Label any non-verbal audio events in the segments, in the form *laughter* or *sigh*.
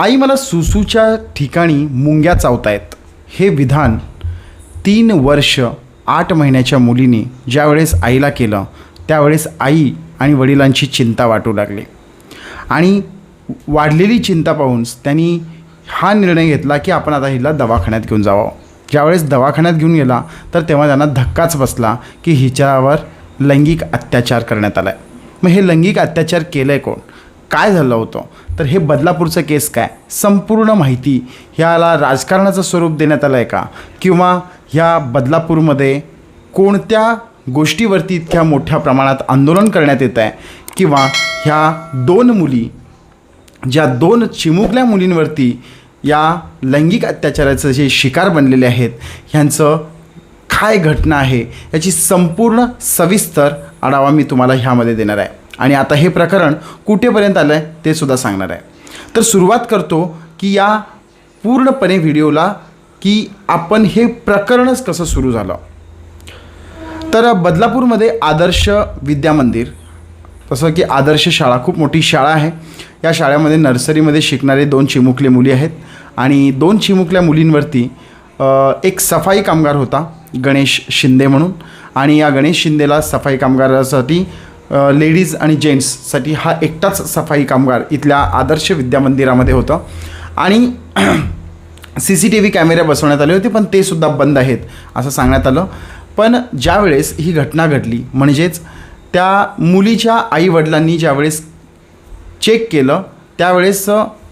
आई मला सुसूच्या ठिकाणी मुंग्या चावतायत. हे विधान तीन वर्ष आठ महिन्याच्या मुलीने ज्यावेळेस आईला केलं त्यावेळेस आई आणि वडिलांची चिंता वाटू लागली. आणि वाढलेली चिंता पाहून त्यांनी हा निर्णय घेतला की आपण आता हिला दवाखान्यात घेऊन जावं. ज्यावेळेस दवाखान्यात घेऊन गेला तर तेव्हा त्यांना धक्काच बसला की हिच्यावर लैंगिक अत्याचार करण्यात आला आहे मग हे लैंगिक अत्याचार केलं आहे कोण? काय झालं होतं? तर हे बदलापूरचं केस काय? संपूर्ण माहिती ह्याला राजकारणाचं स्वरूप देण्यात आलं आहे का? किंवा ह्या बदलापूरमध्ये कोणत्या गोष्टीवरती इतक्या मोठ्या प्रमाणात आंदोलन करण्यात येत आहे किंवा ह्या दोन मुली ज्या दोन चिमुकल्या मुलींवरती या लैंगिक अत्याचाराचं जे शिकार बनलेले आहेत ह्यांचं काय घटना आहे? याची संपूर्ण सविस्तर आढावा मी तुम्हाला ह्यामध्ये देणार आहे. आणि आता हे प्रकरण कुठेपर्यंत आलं आहे ते सुद्धा सांगणार आहे. तर सुरुवात करतो की या पूर्णपणे व्हिडिओला की आपण हे प्रकरणच कसं सुरू झालं. तर बदलापूरमध्ये आदर्श विद्या मंदिर तसं की आदर्श शाळा खूप मोठी शाळा आहे. या शाळेमध्ये नर्सरीमध्ये शिकणारे दोन चिमुकले मुली आहेत आणि दोन चिमुकल्या मुलींवरती एक सफाई कामगार होता गणेश शिंदे म्हणून. आणि या गणेश शिंदेला सफाई कामगारासाठी लेडीज आणि जेंट्ससाठी हा एकटाच सफाई कामगार इथल्या आदर्श विद्या मंदिरामध्ये होतं. आणि *clears throat* सी सी टी व्ही कॅमेरे बसवण्यात आले होते पण ते सुद्धा बंद आहेत असं सांगण्यात आलं. पण ज्यावेळेस ही घटना घडली म्हणजेच त्या मुलीच्या आईवडिलांनी ज्यावेळेस चेक केलं त्यावेळेस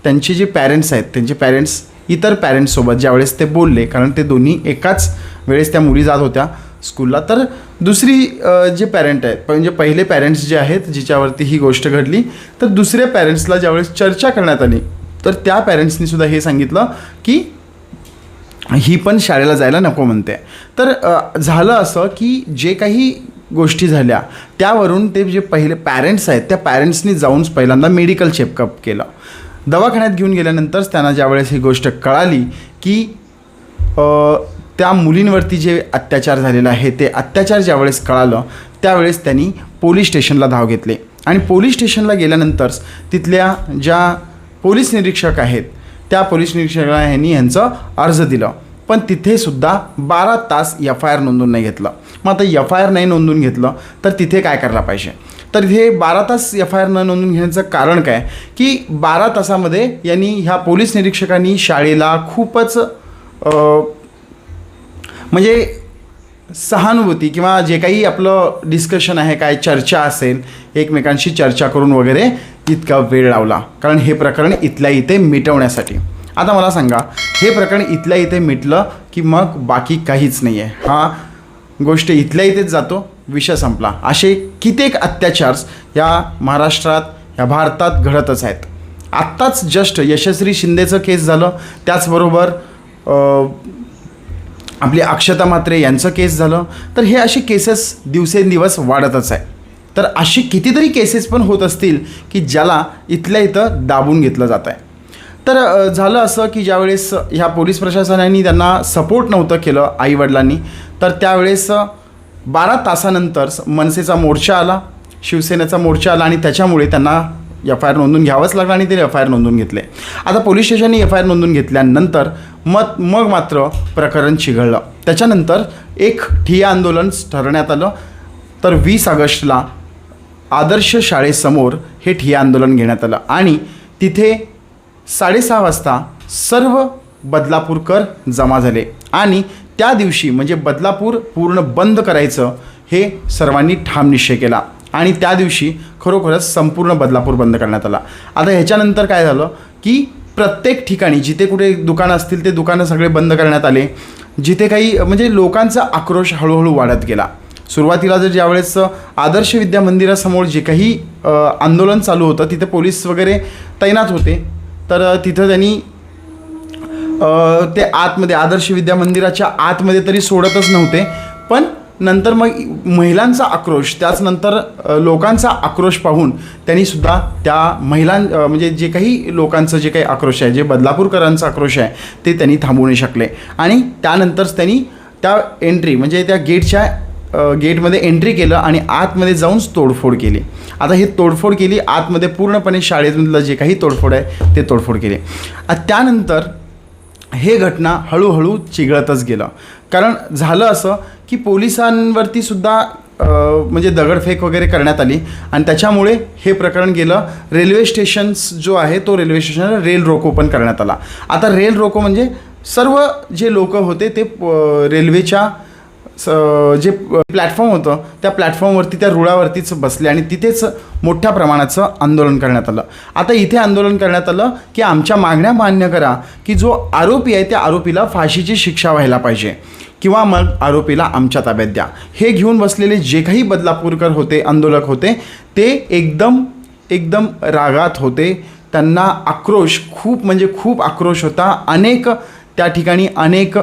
त्यांचे जे पॅरेंट्स आहेत त्यांचे पॅरेंट्स इतर पॅरेंट्ससोबत ज्यावेळेस ते बोलले कारण ते दोन्ही एकाच वेळेस त्या मुली जात होत्या स्कूलला तर दुसरी जे पॅरेंट आहेत म्हणजे पहिले पॅरेंट्स जे आहेत जिच्यावरती ही गोष्ट घडली तर दुसऱ्या पॅरेंट्सला ज्यावेळेस चर्चा करण्यात आली तर त्या पॅरेंट्सनी सुद्धा हे सांगितलं की ही पण शाळेला जायला नको म्हणते. तर झालं असं की जे काही गोष्टी झाल्या त्यावरून ते जे पहिले पॅरेंट्स आहेत त्या पॅरेंट्सनी जाऊन पहिल्यांदा मेडिकल चेकअप केलं. दवाखान्यात घेऊन गेल्यानंतरच त्यांना ज्यावेळेस ही गोष्ट कळाली की त्या मुलींवरती जे अत्याचार झालेला आहे ते अत्याचार ज्यावेळेस कळालं त्यावेळेस त्यांनी पोलीस स्टेशनला धाव घेतले. आणि पोलीस स्टेशनला गेल्यानंतर तिथल्या ज्या पोलीस निरीक्षक आहेत त्या पोलीस निरीक्षकांनी यांनी यांचं अर्ज दिलं. पण तिथेसुद्धा बारा तास एफ आय आर नोंदवून नाही घेतलं. मग आता एफ आय आर नाही नोंदून घेतलं तर तिथे काय करायला पाहिजे? तर इथे बारा तास एफ आय आर न नोंदून घेण्याचं कारण काय? की बारा तासामध्ये यांनी ह्या पोलीस निरीक्षकांनी शाळेला खूपच म्हणजे सहानुभूती किंवा जे काही आपलं डिस्कशन आहे काय चर्चा असेल एकमेकांशी चर्चा करून वगैरे इतका वेळ लावला. कारण हे प्रकरण इथल्या इथे मिटवण्यासाठी. आता मला सांगा हे प्रकरण इथल्या इथे मिटलं की मग बाकी काहीच नाही आहे हा गोष्ट इथल्या इथेच जातो विषय संपला. असे कित्येक अत्याचार या महाराष्ट्रात या भारतात घडतच आहेत. आत्ताच जस्ट यशस्वी शिंदेचं केस झालं त्याचबरोबर आपली अक्षता मात्रे यांचं केस झालं तर हे असे केसेस दिवसेंदिवस वाढतच आहे. तर अशी कितीतरी केसेस पण होत असतील की ज्याला इथल्या इथं दाबून घेतलं जात आहे. तर झालं असं की ज्यावेळेस ह्या पोलीस प्रशासनाने त्यांना सपोर्ट नव्हतं केलं आईवडिलांनी तर त्यावेळेस बारा तासानंतर मनसेचा मोर्चा आला शिवसेनेचा मोर्चा आला आणि त्याच्यामुळे त्यांना एफ आय आर नोंदून घ्यावंच लागलं आणि ते एफ आय आर नोंदून घेतले. आता पोलीस स्टेशनने एफ आय आर नोंदवून घेतल्यानंतर मग मग मात्र प्रकरण चिघळलं. त्याच्यानंतर एक ठिय्या आंदोलन ठरण्यात आलं. तर वीस ऑगस्टला आदर्श शाळेसमोर हे ठिय्या आंदोलन घेण्यात आलं. आणि तिथे साडेसहा वाजता सर्व बदलापूरकर जमा झाले. आणि त्या दिवशी म्हणजे बदलापूर पूर्ण बंद करायचं हे सर्वांनी ठाम निश्चय केला. आणि त्या दिवशी खरोखरच संपूर्ण बदलापूर बंद करण्यात आला. आता ह्याच्यानंतर काय झालं की प्रत्येक ठिकाणी जिथे कुठे दुकानं असतील ते दुकानं सगळे बंद करण्यात आले. जिथे काही म्हणजे लोकांचा आक्रोश हळूहळू वाढत गेला. सुरुवातीला जर ज्यावेळेस आदर्श विद्या मंदिरासमोर जे काही आंदोलन चालू होतं तिथे पोलीस वगैरे तैनात होते. तर तिथं त्यांनी ते आतमध्ये आदर्श विद्या मंदिराच्या आतमध्ये तरी सोडतच नव्हते. पण नंतर मग महिलांचा आक्रोश त्याचनंतर लोकांचा आक्रोश पाहून त्यांनी सुद्धा त्या महिलां म्हणजे जे काही लोकांचं जे काही आक्रोश आहे जे बदलापूरकरांचा आक्रोश आहे ते त्यांनी थांबवू नाही शकले. आणि त्यानंतरच त्यांनी त्या एंट्री म्हणजे त्या गेटच्या गेटमध्ये एंट्री केलं आणि आतमध्ये जाऊनच तोडफोड केली. आता हे तोडफोड केली आतमध्ये पूर्णपणे शाळेमधलं जे काही तोडफोड आहे ते तोडफोड केली. त्यानंतर हे घटना हळूहळू चिघळतच गेलं. कारण झालं असं की पोलिसांवरती सुद्धा म्हणजे दगडफेक वगैरे करण्यात आली. आणि त्याच्यामुळे हे प्रकरण गेलं. रेल्वे स्टेशन्स जो आहे तो रेल्वे स्टेशनला रेल रोको पण करण्यात आला. आता रेल रोको म्हणजे सर्व जे लोक होते ते रेल्वेच्या स जे प्लॅटफॉर्म होतं त्या प्लॅटफॉर्मवरती त्या रुळावरतीच बसले आणि तिथेच मोठ्या प्रमाणाचं आंदोलन करण्यात आलं. आता इथे आंदोलन करण्यात आलं की आमच्या मागण्या मान्य करा की जो आरोपी आहे त्या आरोपीला फाशीची शिक्षा व्हायला पाहिजे. किंवा मग आरोपीला आमच्या ताब्यात द्या. हे घेऊन बसलेले जे काही बदलापूरकर होते आंदोलक होते ते एकदम एकदम रागात होते. त्यांना आक्रोश खूप म्हणजे खूप आक्रोश होता. अनेक त्या ठिकाणी अनेक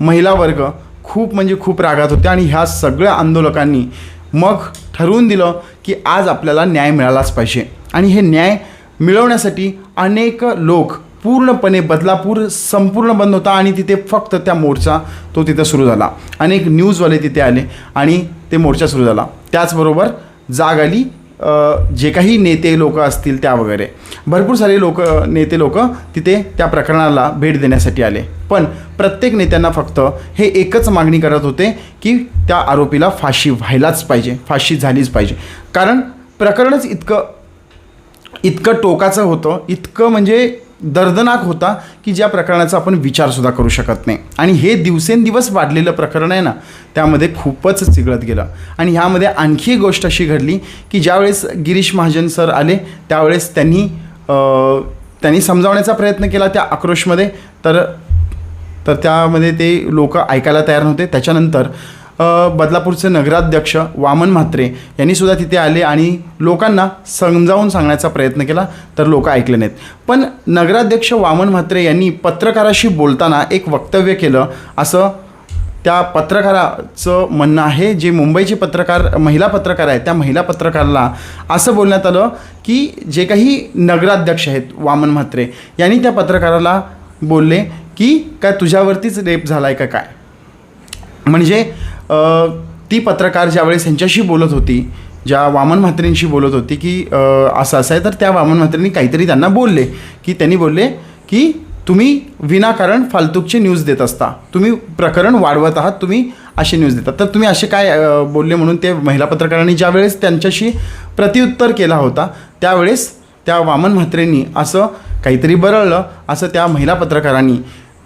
महिला वर्ग खूप म्हणजे खूप रागात होते आणि ह्या सगळ्या आंदोलकांनी मग ठरवून दिलं की आज आपल्याला न्याय मिळालाच पाहिजे. आणि हे न्याय मिळवण्यासाठी अनेक लोक पूर्णपणे बदलापूर संपूर्ण बंद होता आणि तिथे फक्त त्या मोर्चा तो तिथे सुरू झाला. अनेक न्यूजवाले तिथे आले आणि ते मोर्चा सुरू झाला. त्याचबरोबर जाग आली जे काही नेते लोक असतील त्या वगैरे. भरपूर सारे लोक नेते लोक तिथे त्या प्रकरणाला भेट देण्यासाठी आले. पण प्रत्येक नेत्यांना फक्त हे एकच मागणी करत होते की त्या आरोपीला फाशी व्हायलाच पाहिजे फाशी झालीच पाहिजे. कारण प्रकरणच इतकं इतकं टोकाचं होतं इतकं म्हणजे दर्दनाक होता की ज्या प्रकरणाचा आपण विचारसुद्धा करू शकत नाही. आणि हे दिवसेंदिवस वाढलेलं प्रकरण आहे ना त्यामध्ये खूपच चिघळत गेलं. आणि ह्यामध्ये आणखी एक गोष्ट अशी घडली की ज्यावेळेस गिरीश महाजन सर आले त्यावेळेस त्यांनी त्यांनी समजावण्याचा प्रयत्न केला त्या आक्रोशमध्ये. तर तर त्यामध्ये ते लोक ऐकायला तयार नव्हते. त्याच्यानंतर बदलापूरचे नगराध्यक्ष वामन म्हात्रे यांनी सुद्धा तिथे आले आणि लोकांना समजावून सांगण्याचा प्रयत्न केला तर लोक ऐकले नाहीत. पण नगराध्यक्ष वामन म्हात्रे यांनी पत्रकाराशी बोलताना एक वक्तव्य केलं. असं त्या पत्रकाराचं म्हणणं आहे जे मुंबईचे पत्रकार महिला पत्रकार आहेत त्या महिला पत्रकाराला असं बोलण्यात आलं की जे काही नगराध्यक्ष आहेत वामन म्हात्रे यांनी त्या पत्रकाराला बोलले की काय तुझ्यावरतीच रेप झाला आहे का काय? म्हणजे ती पत्रकार ज्यावेळेस यांच्याशी बोलत होती ज्या वामन म्हात्रेंशी बोलत होती की असं असं आहे तर त्या वामन म्हात्रेंनी काहीतरी त्यांना बोलले की त्यांनी बोलले की तुम्ही विनाकारण फालतूकचे न्यूज देत असता. तुम्ही प्रकरण वाढवत आहात तुम्ही असे न्यूज देतात. तर तुम्ही असे काय बोलले म्हणून ते महिला पत्रकारांनी ज्यावेळेस त्यांच्याशी प्रत्युत्तर केला होता त्यावेळेस त्या वामन म्हात्रेंनी असं काहीतरी बरळलं असं त्या महिला पत्रकारांनी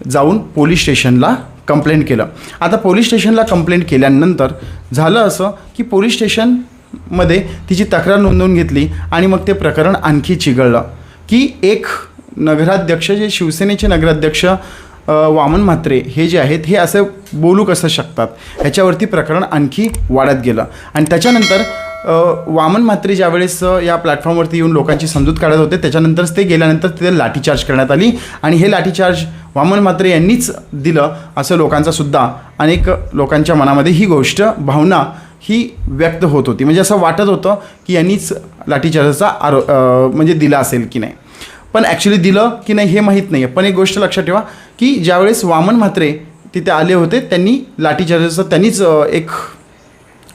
जाऊन पोलीस स्टेशनला कंप्लेंट केलं. आता पोलीस स्टेशनला कंप्लेंट केल्यानंतर झालं असं की पोलीस स्टेशनमध्ये तिची तक्रार नोंदवून घेतली आणि मग ते प्रकरण आणखी चिघळलं. की एक नगराध्यक्ष जे शिवसेनेचे नगराध्यक्ष वामन म्हात्रे हे जे आहेत हे असं बोलू कसं शकतात? ह्याच्यावरती प्रकरण आणखी वाढत गेलं. आणि त्याच्यानंतर वामन म्हात्रे ज्यावेळेस या प्लॅटफॉर्मवरती येऊन लोकांची समजूत काढत होते त्याच्यानंतरच ते गेल्यानंतर तिथे लाठीचार्ज करण्यात आली. आणि हे लाठीचार्ज वामन म्हात्रे यांनीच दिलं असं लोकांचा सुद्धा अनेक लोकांच्या मनामध्ये ही गोष्ट भावना ही व्यक्त होत होती. म्हणजे असं वाटत होतं की यांनीच लाठीचार्जचा आरो म्हणजे दिला असेल की नाही. पण ॲक्च्युली दिलं की नाही हे माहीत नाही आहे पण एक गोष्ट लक्षात ठेवा की ज्यावेळेस वामन म्हात्रे तिथे आले होते त्यांनी लाठीचार्जचं त्यांनीच एक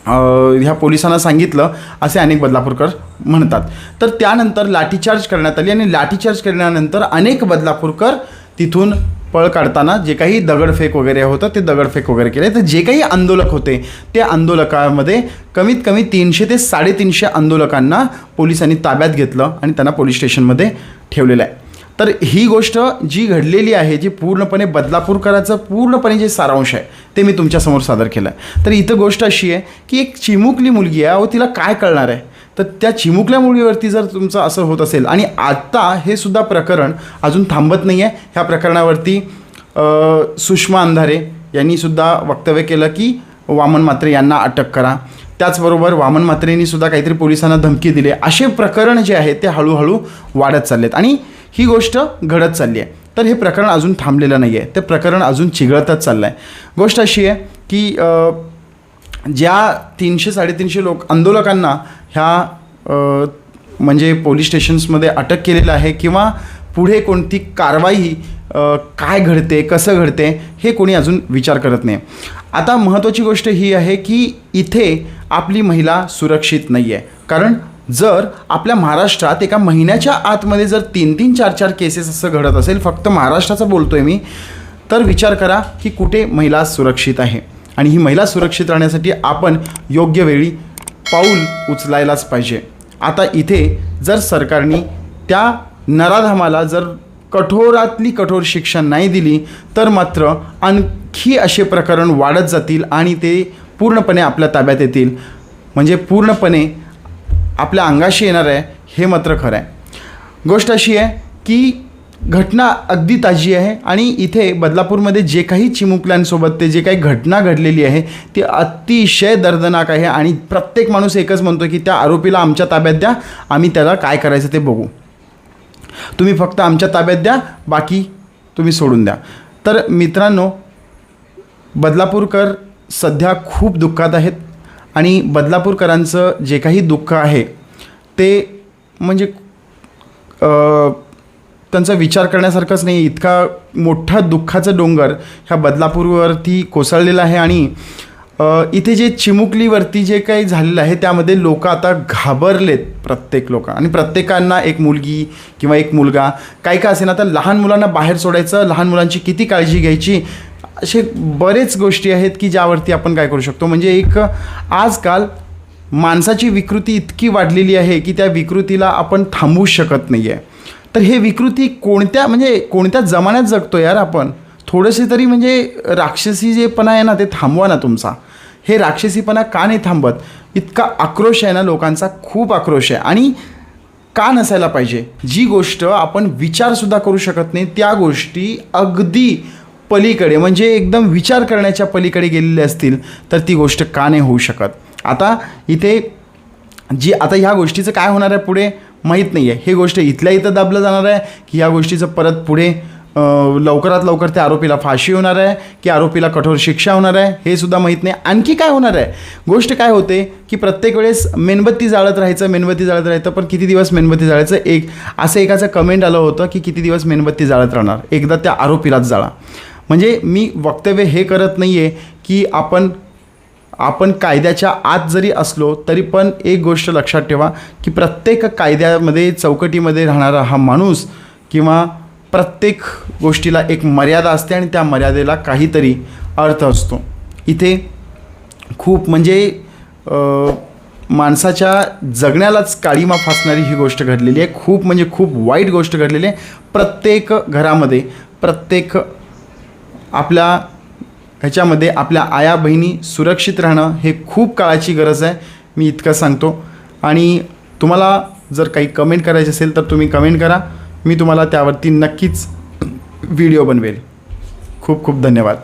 ह्या पोलिसांना सांगितलं असे अनेक बदलापूरकर म्हणतात. तर त्यानंतर लाठीचार्ज करण्यात आली आणि लाठीचार्ज केल्यानंतर अनेक बदलापूरकर तिथून पळ काढताना जे काही दगडफेक वगैरे होतं ते दगडफेक वगैरे केले. तर जे काही आंदोलक होते ते आंदोलकामध्ये कमीत कमी तीनशे ते साडेतीनशे आंदोलकांना पोलिसांनी ताब्यात घेतलं आणि त्यांना पोलीस स्टेशनमध्ये ठेवलेलं आहे. तर ही गोष्ट जी घडलेली आहे जी पूर्णपणे बदलापूरकराचं पूर्णपणे जे सारांश आहे ते मी तुमच्यासमोर सादर केलं आहे तर इथं गोष्ट अशी आहे की एक चिमुकली मुलगी आहे व तिला काय कळणार आहे? तर त्या चिमुकल्या मुलीवरती जर तुमचं असं होत असेल आणि आत्ता हे सुद्धा प्रकरण अजून थांबत नाही आहे ह्या प्रकरणावरती सुषमा अंधारे यांनी सुद्धा वक्तव्य केलं की वामन म्हात्रे यांना अटक करा. त्याचबरोबर वामन म्हात्रेंनी सुद्धा काहीतरी पोलिसांना धमकी दिली. असे प्रकरण जे आहे ते हळूहळू वाढत चाललेत. आणि ही गोष्ट घडत चालली आहे. तर हे प्रकरण अजून थांबलेलं नाही आहे. ते प्रकरण अजून चिघळतच चाललं आहे गोष्ट अशी आहे की ज्या तीनशे साडेतीनशे लोक आंदोलकांना ह्या म्हणजे पोलीस स्टेशन्समध्ये अटक केलेलं आहे किंवा पुढे कोणती कारवाई काय घडते कसं घडते हे कोणी अजून विचार करत नाही. आता महत्त्वाची गोष्ट ही आहे की इथे आपली महिला सुरक्षित नाही आहे कारण जर आपल्या महाराष्ट्रात एका महिन्याच्या आतमध्ये जर तीन तीन चार चार केसेस असं घडत असेल फक्त महाराष्ट्राचं बोलतो आहे मी तर विचार करा की कुठे महिला सुरक्षित आहे. आणि ही महिला सुरक्षित राहण्यासाठी आपण योग्य वेळी पाऊल उचलायलाच पाहिजे. आता इथे जर सरकारने त्या नराधामाला जर कठोरातली कठोर शिक्षा नाही दिली तर मात्र आणखी असे प्रकरण वाढत जातील आणि ते पूर्णपणे आपल्या ताब्यात येतील. म्हणजे पूर्णपणे आपल्या अंगाशी येणार आहे हे मात्र खरं आहे. गोष्ट अशी आहे की घटना अगदी ताजी आहे आणि इथे बदलापूरमध्ये जे काही चिमुकल्यांसोबत ते जे काही घटना घडलेली आहे ती अतिशय दर्दनाक आहे आणि प्रत्येक माणूस एकच म्हणतो की त्या आरोपीला आमच्या ताब्यात द्या आम्ही त्याला काय करायचं ते बघू. तुम्ही फक्त आमच्या ताब्यात द्या बाकी तुम्ही सोडून द्या. तर मित्रांनो बदलापूरकर सध्या खूप दुःखात आहेत. आणि बदलापूरकरांचं जे काही दुःख आहे ते म्हणजे त्यांचा विचार करण्यासारखंच नाही. इतका मोठा दुःखाचा डोंगर ह्या बदलापूरवरती कोसळलेला आहे आणि इथे जे चिमुकलीवरती जे काही झालेलं आहे त्यामध्ये लोक आता घाबरलेत प्रत्येक लोक. आणि प्रत्येकांना एक मुलगी किंवा एक मुलगा काही काय असेल आता लहान मुलांना बाहेर सोडायचं लहान मुलांची किती काळजी घ्यायची असे बरेच गोष्टी आहेत की ज्यावरती आपण काय करू शकतो. म्हणजे एक आजकाल माणसाची विकृती इतकी वाढलेली आहे की त्या विकृतीला आपण थांबवू शकत नाही आहे तर हे विकृती कोणत्या म्हणजे कोणत्या जमान्यात जगतो यार आपण? थोडेसे तरी म्हणजे राक्षसी जेपणा आहे ना ते थांबवा ना तुमचा. हे राक्षसीपणा का नाही थांबत? इतका आक्रोश आहे ना लोकांचा खूप आक्रोश आहे. आणि का नसायला पाहिजे? जी गोष्ट आपण विचारसुद्धा करू शकत नाही त्या गोष्टी अगदी पलीकडे म्हणजे एकदम विचार करण्याच्या पलीकडे गेलेले असतील तर ती गोष्ट का नाही होऊ शकत? आता इथे जी आता ह्या गोष्टीचं काय होणार आहे पुढे? माहीत नाही आहे हे गोष्ट इथल्या इथं दाबलं जाणार आहे की ह्या गोष्टीचं परत पुढे लवकरात लवकर त्या आरोपीला फाशी होणार आहे की आरोपीला कठोर शिक्षा होणार आहे हे सुद्धा माहीत नाही. आणखी काय होणार आहे? गोष्ट काय होते की प्रत्येक वेळेस मेणबत्ती जाळत राहायचं मेणबत्ती जाळत राहायचं पण किती दिवस मेणबत्ती जाळायचं? एक असं एकाचं कमेंट आलं होतं की किती दिवस मेणबत्ती जाळत राहणार? एकदा त्या आरोपीलाच जाळा. म्हणजे मी वक्तव्य हे करत नाही आहे की आपण आपण कायद्याच्या आत जरी असलो तरी पण एक गोष्ट लक्षात ठेवा की प्रत्येक कायद्यामध्ये चौकटीमध्ये राहणारा हा माणूस किंवा प्रत्येक गोष्टीला एक मर्यादा असते आणि त्या मर्यादेला काहीतरी अर्थ असतो. इथे खूप म्हणजे माणसाच्या जगण्यालाच काळीमा फासणारी ही गोष्ट घडलेली आहे. खूप म्हणजे खूप वाईट गोष्ट घडलेली आहे. प्रत्येक घरामध्ये प्रत्येक आपल्या ह्याच्यामध्ये आपल्या आया बहिणी सुरक्षित राहणं हे खूप काळाची गरज आहे. मी इतकं सांगतो. आणि तुम्हाला जर काही कमेंट करायचे असेल तर तुम्ही कमेंट करा. मी तुम्हाला त्यावरती नक्कीच *clears throat* व्हिडिओ बनवेल. खूप खूप धन्यवाद.